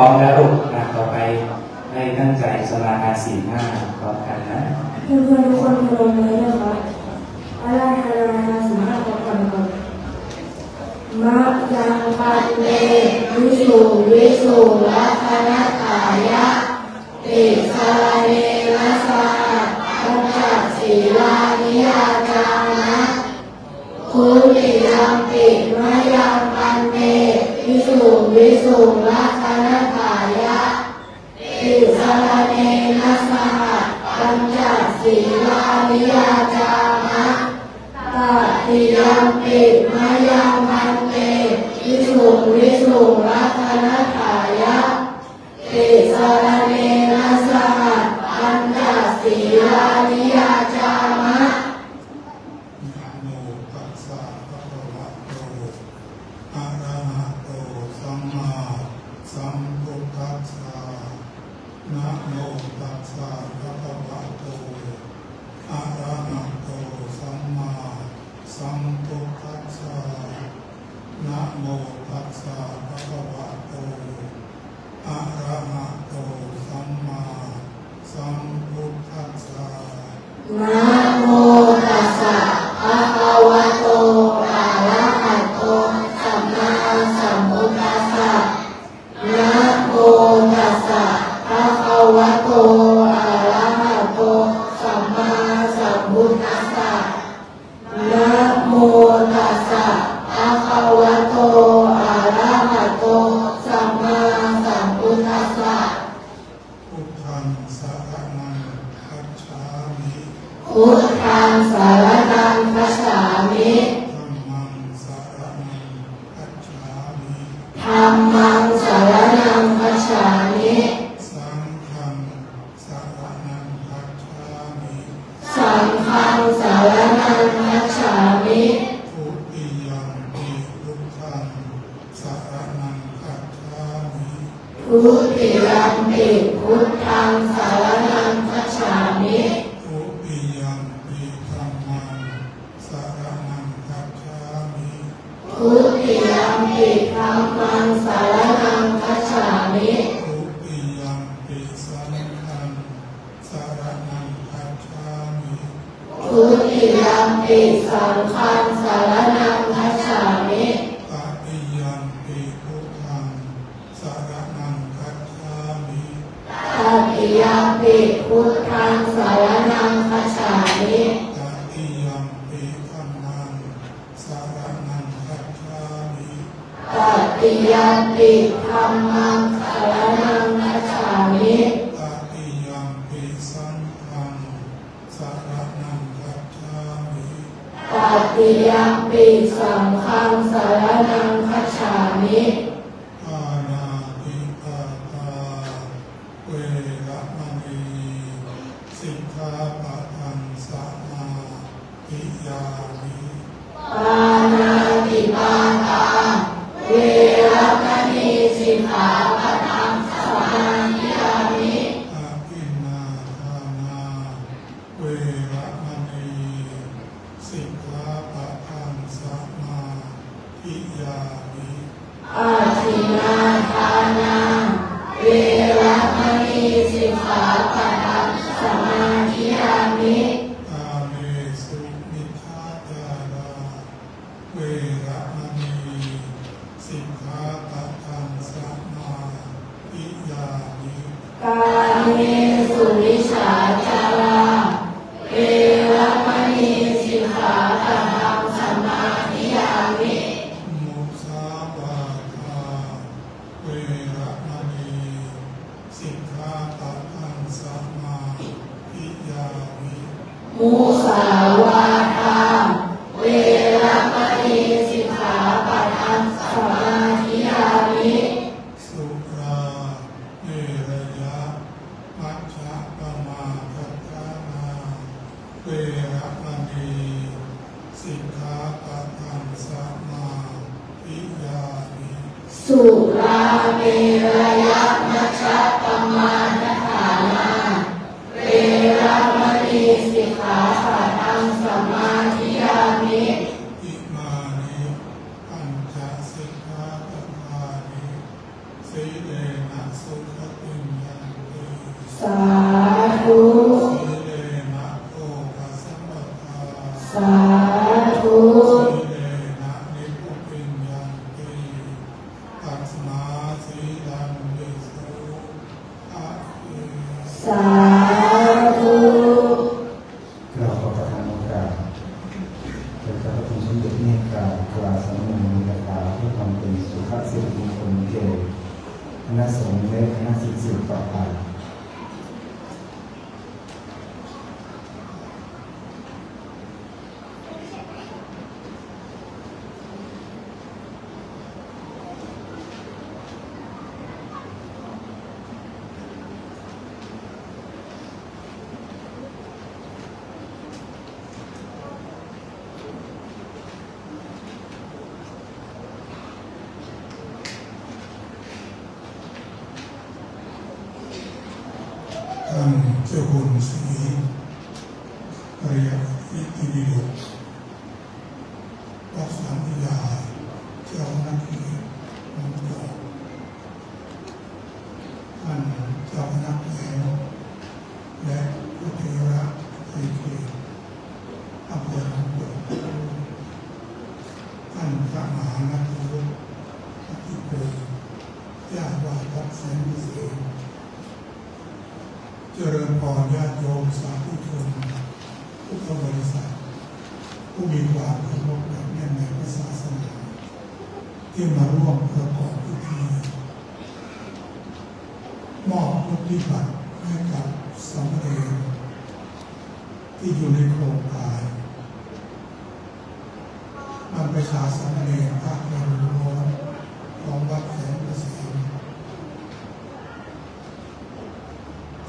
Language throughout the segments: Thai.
พร้อมแล้วลูกนะต่อไปให้ตั้งใจสมาทานสีลหน้าพร้อมกันนะ เพื่อนๆทุกคนพนมมือ สิลามิยาจามะตัติยมปิมยังพันเตวิสุงวิสุงรัตนะ ติยันติพุทธังสารังคัจฉมิอุปิยันติธรรมังสารนังคัจฉามิทุติยันติธรรมังสารังคัจฉมิอุปิยันติสรรมังสารัง ติธรรมัง การมีสุวิชาจารา สิกขาปัตัสมาปิยาสุราเมระ ท่านเจ้าคุณศรีปริยอิติวิโดวัดสามพิยาเจ้าหน้าที่น้องจอกท่านเจ้าคณะแหวและพระเทระเทเกอำเภอหนองบัวท่านพระมหานักบุญอธิโกเจ้าวาดวัดแสนวิเศษ เจริญพรญาติโยมสาธุชนทุกบริษัท ผู้มีความเคารพและแน่นในพระศาสนา ที่มาร่วมประกอบพิธีมอบพุทธิบัตรให้กับสมเด็จที่อยู่ในโครงการนำปชาสมเด็จพระเรียนรู้ของวัดแสนเกษม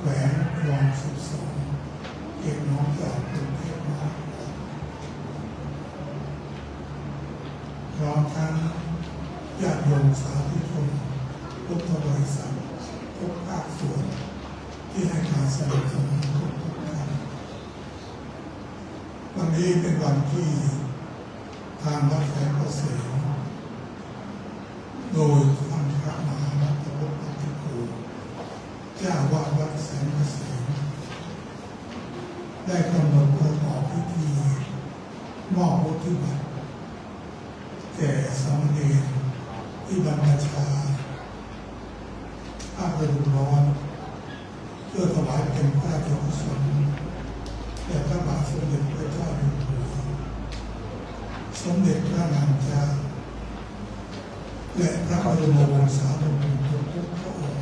แหวนคลองสิบสองเก็บน้องจากกรุงเทพมหานครพร้อมทั้งญาติโยมสาธุชนพุทธบริษัททุกภาคส่วน ที่ให้การ สนับสนุนทุกทุกๆท่านวันนี้เป็นวันที่ทางวัดแสนเกษมโดยท่านพระมหานัตวุฒิอธิโกเจ้าวาดวัดแสนเกษมได้กำหนดประกอบพิธีมอบวุฒิบัตรแก่สามเณรที่บรรพชาภาคฤดูร้อนเพื่อถวายเป็น พระราชกุศลแด่พระบาทสมเด็จพระเจ้าอยู่หัวสมเด็จพระนางเจ้าและพระบรมวงศานุวงศ์ทุกพระองค์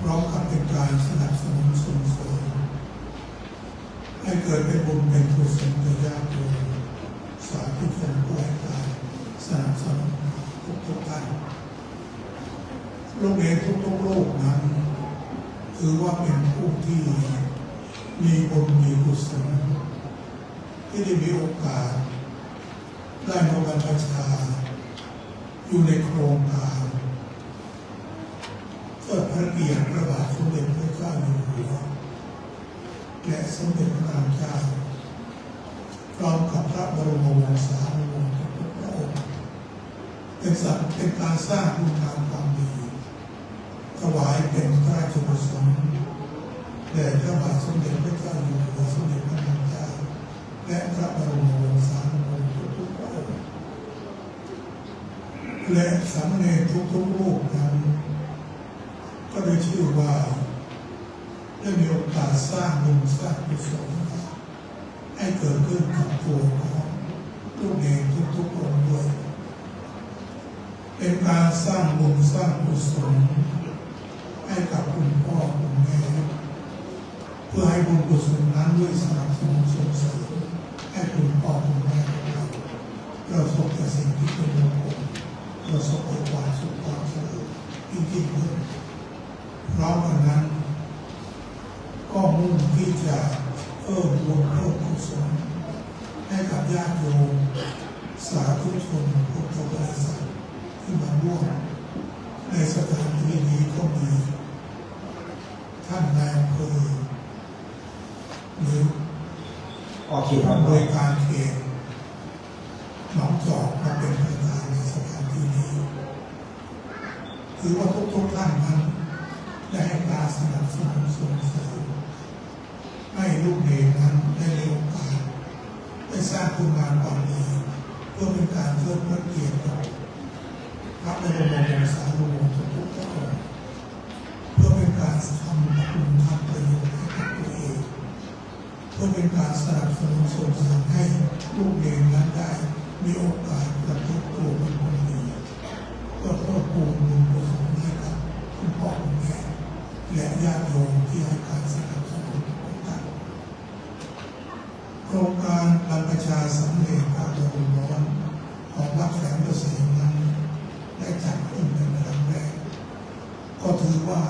พร้อมกับเป็นการสนับสนุนส่งเสริมให้เกิดเป็นบุญเป็นกุศลแก่ญาติโยมสาธุชนผู้ให้การสนับสนุนทุกทุกๆท่านโรงเรียนทุกๆโลกนั้น ถือว่าเป็นผู้ที่มีบุญมีกุศลที่ได้มีโอกาส ได้มาบรรพชา อยู่ในโครงการเทิดพระเกียรติพระบาทสมเด็จพระเจ้าอยู่หัวและสมเด็จพระนางเจ้าพร้อมกับพระบรมวงศานุวงศ์ทุกพระองค์เป็นสัตว์เป็นการสร้างคุณงามความดี วายเป็นพระราชกุศลแด่พระบาทสมเด็จพระเจ้าอยู่หัวสมเด็จพระนางเจ้าและพระบรมวงศานุวงศ์ทุกพระองค์และสามเณรทุกๆรูปนั้น ก็ได้ชื่อว่าได้มีโอกาสสร้างบุญสร้างกุศลให้เกิดขึ้นกับตัวของลูกเองทุกๆคนด้วย เป็นการสร้างบุญสร้างกุศล ให้กับคุณพ่อคุณแม่เพื่อให้บุญกุศลนั้นด้วยสนับสนุนส่งเสริมให้คุณพ่อคุณแม่ของเราเราสบแต่สิ่งที่เป็นมงคลเราสบแต่ความสุขความเจริญยิ่งยิ่งขึ้นพร้อมกันนั้น ก็มุ่งที่จะเพิ่มบุญเพิ่มกุศลให้กับญาติโยมสาธุชนพุทธบริษัทที่มาร่วมในสถานที่นี้ก็มี ท่านนายอำเภอหรือออกเขียนผู้บริการเขตหนองจอกมาเป็นประธานในสถานที่นี้ถือว่าทุกๆท่านนั้นและให้การสนับสนุนส่งเสริมให้ลูกเด็กนั้นได้มีโอกาสได้สร้างคุณงามความดีเพื่อเป็นการเทิดพระเกียรติพระบรมวงศานุวงศ์ทุกๆพระองค์ พื่อเป็นการสนับสนุนส่งเสริมให้ลูกเด็กนั้นได้ มีโอกาสประพฤติตัวเป็นคนดีเพื่อเพิ่มพูนบุญกุศลให้กับคุณพ่อคุณแม่และญาติโยมที่ให้การสนับสนุนทุกท่านโครงการบรรพชาสำเร็จการบรมร้อนของวัดแสงเกษมนั้นได้จัดขึ้นเป็นครั้งแรกก็ถือว่า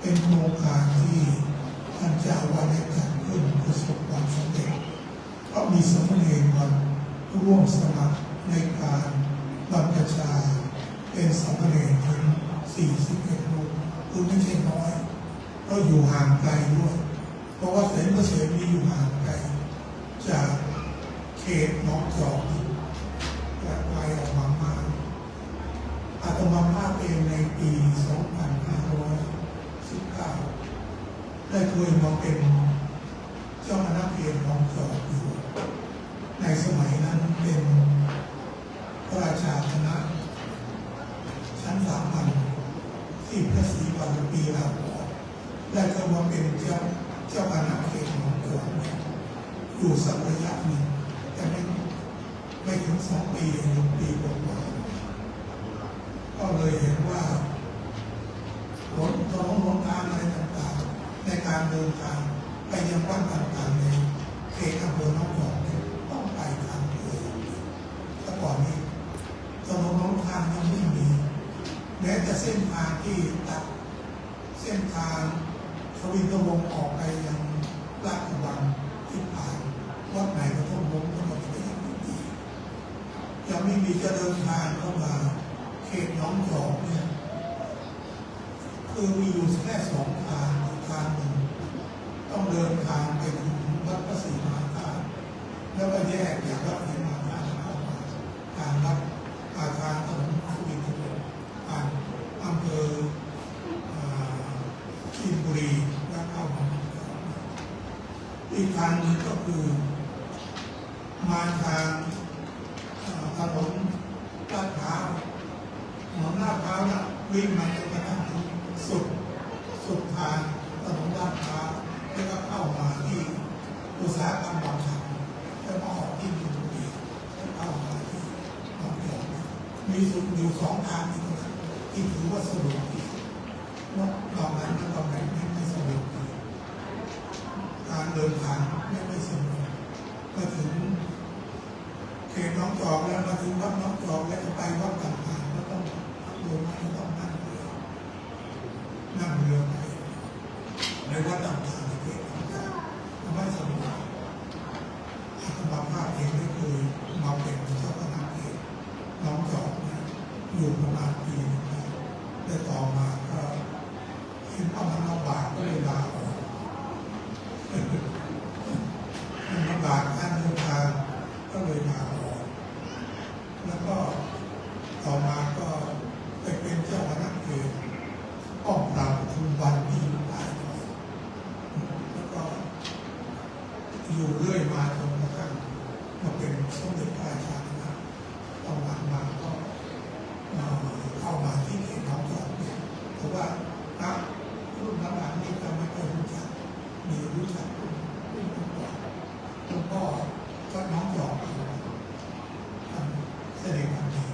เป็นโครงการที่ ท่านเจ้าว่าสได้จัดขึ้นประสบความสำเร็จเพราะมีสมณเณรมาร่วมสมัครในการบรรพชาเป็นสมเณรถึง 41รูปคือไม่ใช่น้อยเราอยู่ห่างไกลด้วย เพราะว่าเสนเกษมมีอยู่ห่างไกลจากเขตหน้องจอกและไกลออกมามาก อาตมาภาพเองในปี 2519 ได้เคยมาเป็นเจ้าคณะเพียรของจอกอยู่ ในสมัยนั้นเป็นพระราชาคณะชั้นสามัญที่พระศรีปัตปีลาภรได้เข้ามาเป็นเจ้าเจ้าคณะเขตของจอกเนี่ยอยู่สักระยะหนึ่งแต่ไม่ไม่ถึงสองปีหนึ่งปีกว่าก็เลยเห็นว่าหนถนนหนทางอะไรต่างๆ ใน การเดินทางไปยังวัดต่างๆในเขตอำเภอหน้องจอกเนต้องไปทางเรือแต่ก่อนนี้ถนนหนทางยังไม่มีแม้แต่เส้นทางที่ตัดเส้นทางทวินทวงศ์ออกไปยังลาดกระบังที่ผ่านวัดไหนก็ต้องลงก็ต้องไปยังไม่มียังไม่มีจะเดินทางเข้ามาเขตหน้องจอกเนี่ยคือมีอยู่แค่สองทางทางหนึ่งต้องเดินทางไปถึงวัดพระศรีมหาธาตุแล้วก็แยกจากวัดพระศรีมหาธาตุเข้ามาทางวัดอาคารถนนสุวินทวงศ์ผ่านอำเภออ่าชินบุรีแล้วเข้ามาอีกทางหนึ่งก็คือ มาทางถนนลาดพร้าวถนนลาดพร้าวนะวิ่งมาจนกระทั่งถึงสุดสุดทางถนนลาดพร้าวแล้วก็เข้ามาที่อุตสาหกรรมบางชันแล้วก็ออกที่มินบุรีแล้วเข้ามาที่หนองจอกมีสุดอยู่สองทางที่ที่ถือว่าสะดวกที่สุดนอกนอกนั้นก็ต้องไม่ไม่สะดวกดีการ เดินทางไม่ไม่สะดวกมาถึงเขตน้องจอกแล้วมาถึงวัดน้องจอกแล้วจะไปวัดต่างๆก็ต้องเดินไม่ต้องนั่งเรือนั่งเรือไปในวัดต่างๆในเขตน้องจอกทำให้สะดวกอาตมาภาพเองได้เคยมาเป็นเจ้าคณะเขตน้องจอกอยู่ประมาณปีหนึงนะแต่ต่อมาก็เห็นว่ามันลำบากก็เลยลาออก มันลำบากการเดินทางก็เลยลาออก แล้วก็ต่อมาก็ไปเป็นเจ้าคณะเขตป้องปราบปทุมวันที่อยู่ใต้หน่อยแล้วก็อยู่เรื่อยมาจนกระทั่งมาเป็นสมเด็จพระราชาคณะตอนหลังมาก็เอ่อเข้ามาที่เขตน้องจอกเนี่ยเพราะว่าพระรุ่นหลังๆนี่จะไม่ค่อยรู้จัก มีรู้จักรุ่นรุ่นก่อนแล้วก็ ก็น้องหยอกอยู่ทำเสด็จมันดี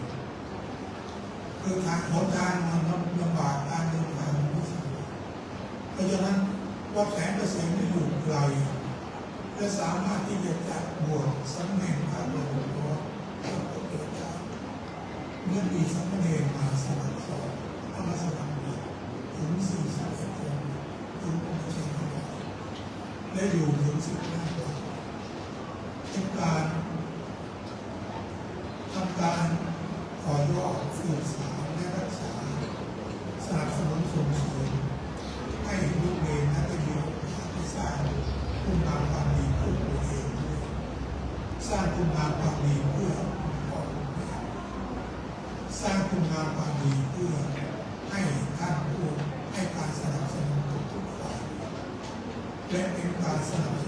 คือทางหนทางมันลำบากการเดินทางมันไม่สะดวกเพราะฉะนั้นวัดแสงเกษมที่อยู่ไกลและสามารถที่จะจัดบวชสำเร็จพระบรมโพธิ์พระพุทธเจ้เมื่อมีสามเณรมาสมัครสอนพระสมัครดีถึงสี่สิบเอ็ดค์ถึงองค์เจ้าและอยู่ถึงสิบห้า ทุการทำการขอยอดส่วนสาวและรักษาสนับสนุนส่งเสริมให้ลูกเรียนนักเรียนที่สร้างคุณงามความดีเพื่อตัวเองสร้างคุณงามความดีเพื่อพ่อสร้างคุณงามความดีเพื่อให้ท่านผู้ให้การสนับสนุนทุกฝ่ายและเป็นการสนับสนุน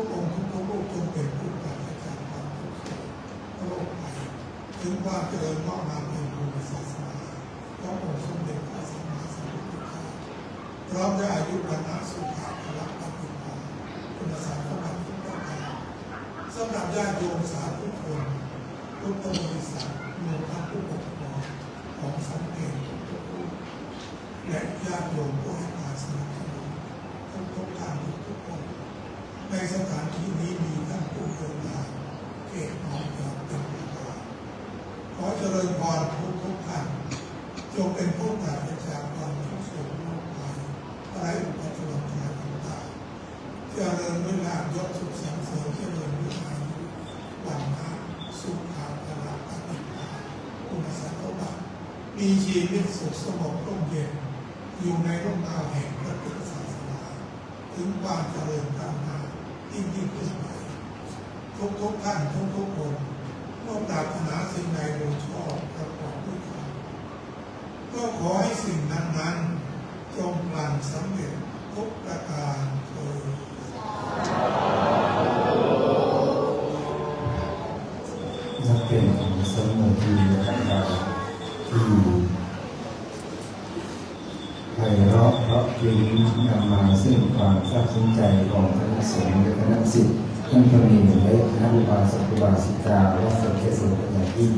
ขอทุกองค์ทุกทุกๆรูปจงเป็นผู้ปราศจากความทุกข์โศกโรคภัยถึงควาเจริญงอกงามเป็นภูมิศาสนาพระองค์สมเด็จพระสัมมาสัมพุทธเจ้าพร้อมด้วยอายุวันนะสุขะพละปฏิภาณคุณสมบัติทุกประการสำหรับญาติโยมสาธุชนทุกบริษัทรวมทั้งผู้ปกครองของสังเกตทุกๆรูปและญาติโยมผู้ให้การสนับสนุนทุกๆท่านทุกๆคน ใน สถานที่นี้มีท่านผู้เดินทางเขตหนองจอกเป็นประธานขอเจริญพรทุกทุกท่านจงเป็นผู้ปราศจากความทุกข์โศกโรคภัยไร้อุปสรรคต่างๆเจริญด้วยลาภยศสุขสันต์เสริญเจริญด้วยอายุวันนะสุขภาพละปฏิภาคุณสมบัตมีชีวิตสุขสงบร่มเย็นอยู่ในร่มเงาแห่งพระพุทธศาสนาถึงความเจริญก้าว ยิ่งยิ่งขึ้นทุกทุกท่านทุกทุกคนเมื่อปรารถนาสิ่งใดโดยชอบประกอบด้วยธรรมก็ขอให้สิ่งนั้นนั้นๆจงพลันสำเร็จทุกประการเถิดจะเป็นสมุทรีนะครับที่ไพเราะเพราะเพลงนำมาซึ่งความซาบซึ้งใจของ สงฆ์และคณะสิทธิ์ท่านพระมีและคณะอุบาสกอุบาสิกาวัะสัเกตสงฆ์ญย่าที่